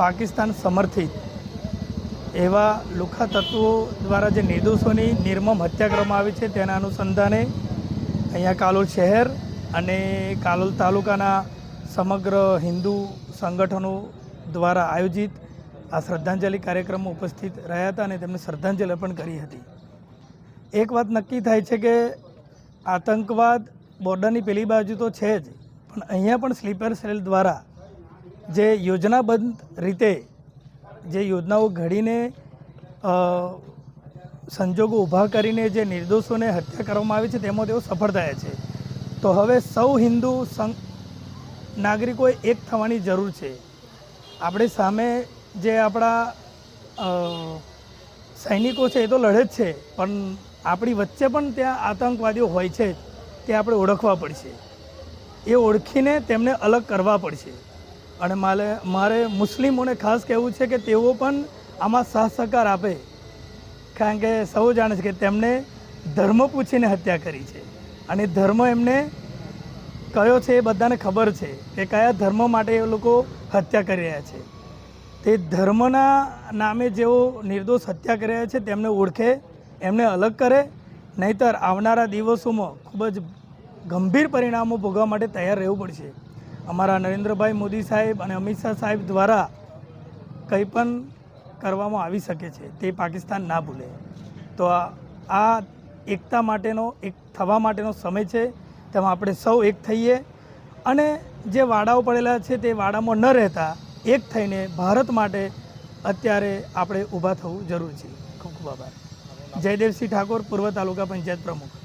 પાકિસ્તાન સમર્થિત. એવા લુખા તત્વો દ્વારા જે નિર્દોષોની નિર્મમ હત્યા કરવામાં આવી છે, તેના અનુસંધાને અહીંયા કાલોલ શહેર અને કાલોલ તાલુકાના સમગ્ર હિન્દુ સંગઠનો દ્વારા આયોજિત આ શ્રદ્ધાંજલિ કાર્યક્રમમાં ઉપસ્થિત રહ્યા હતા અને તેમને શ્રદ્ધાંજલિ અર્પણ કરી હતી. એક વાત નક્કી થાય છે કે આતંકવાદ બોર્ડરની પેલી બાજુ તો છે જ, પણ અહીંયા પણ સ્લીપર સેલ દ્વારા જે યોજનાબદ્ધ રીતે જે યોજનાઓ ઘડીને સંજોગો ઊભા કરીને જે નિર્દોષોને હત્યા કરવામાં આવી છે, તેમાં તેઓ સફળ થયા છે. તો હવે સૌ હિન્દુ સંઘ નાગરિકોએ એક થવાની જરૂર છે. આપણી સામે જે આપણા સૈનિકો છે એ તો લડે જ છે, પણ આપણી વચ્ચે પણ ત્યાં આતંકવાદીઓ હોય છે, તે આપણે ઓળખવા પડશે. એ ઓળખીને તેમને અલગ કરવા પડશે. અને મારે મારે મુસ્લિમોને ખાસ કહેવું છે કે તેઓ પણ આમાં સહસહકાર સહકાર આપે. કારણ કે સૌ જાણે છે કે તેમણે ધર્મ પૂછીને હત્યા કરી છે. અને ધર્મ એમને કયો છે એ બધાને ખબર છે કે કયા ધર્મ માટે એ લોકો હત્યા કરી રહ્યા છે. તે ધર્મના નામે જેઓ નિર્દોષ હત્યા કરી રહ્યા છે તેમને ઓળખે, એમને અલગ કરે, નહીતર આવનારા દિવસોમાં ખૂબ જ ગંભીર પરિણામો ભોગવવા માટે તૈયાર રહેવું પડશે. અમારા નરેન્દ્રભાઈ મોદી સાહેબ અને અમિત શાહ સાહેબ દ્વારા કંઈ પણ કરવામાં આવી શકે છે, તે પાકિસ્તાન ના ભૂલે. તો આ એકતા માટેનો, એક થવા માટેનો સમય છે, તેમાં આપણે સૌ એક થઈએ. અને જે વાડાઓ પડેલા છે, તે વાડામાં ન રહેતા, એક થઈને ભારત માટે અત્યારે આપણે ઊભા થવું જરૂર છે. ખૂબ ખૂબ આભાર. જયદેવસિંહ ઠાકોર, પૂર્વ તાલુકા પંચાયત પ્રમુખ.